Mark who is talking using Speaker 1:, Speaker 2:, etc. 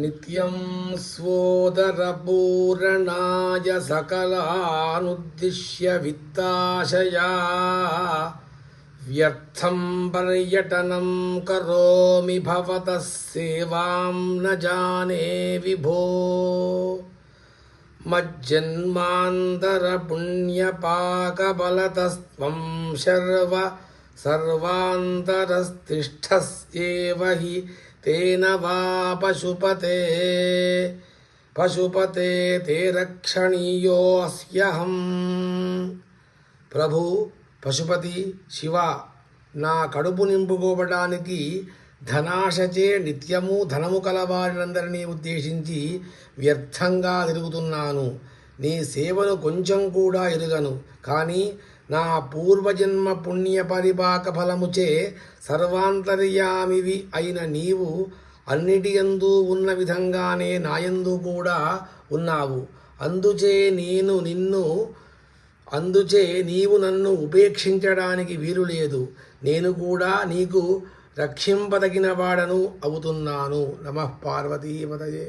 Speaker 1: नित्यं स्वोदरपूरणाय सकलानुद्दिश्य वित्ताशया व्यर्थं पर्यटनं करोमि भवतः सेवां न जाने विभो मज्जन्मान्तरपुण्यपाकबलतस्त्वं शर्व सर्वान्तरस्तिष्ठस्येव हि तेन वा पशुपते పశుపతే తే రక్షణీయోస్యహం ప్రభు పశుపతి శివ నా కడుపు నింపుకోవడానికి ధనాశచే నిత్యము ధనము కలవారినందరినీ ఉద్దేశించి వ్యర్థంగా తిరుగుతున్నాను నీ సేవను కొంచెం కూడా ఎరుగను కానీ నా పూర్వజన్మ పుణ్య పరిపాక ఫలముచే సర్వాంతర్యామివి అయిన నీవు అన్నిటియందు ఉన్న విధంగానే నాయందు కూడా ఉన్నావు. అందుచే నేను నిన్ను అందుచే నీవు నన్ను ఉపేక్షించడానికి వీలు లేదు నేను కూడా నీకు రక్షింపదగిన వాడను అవుతున్నాను. నమః పార్వతీపతయే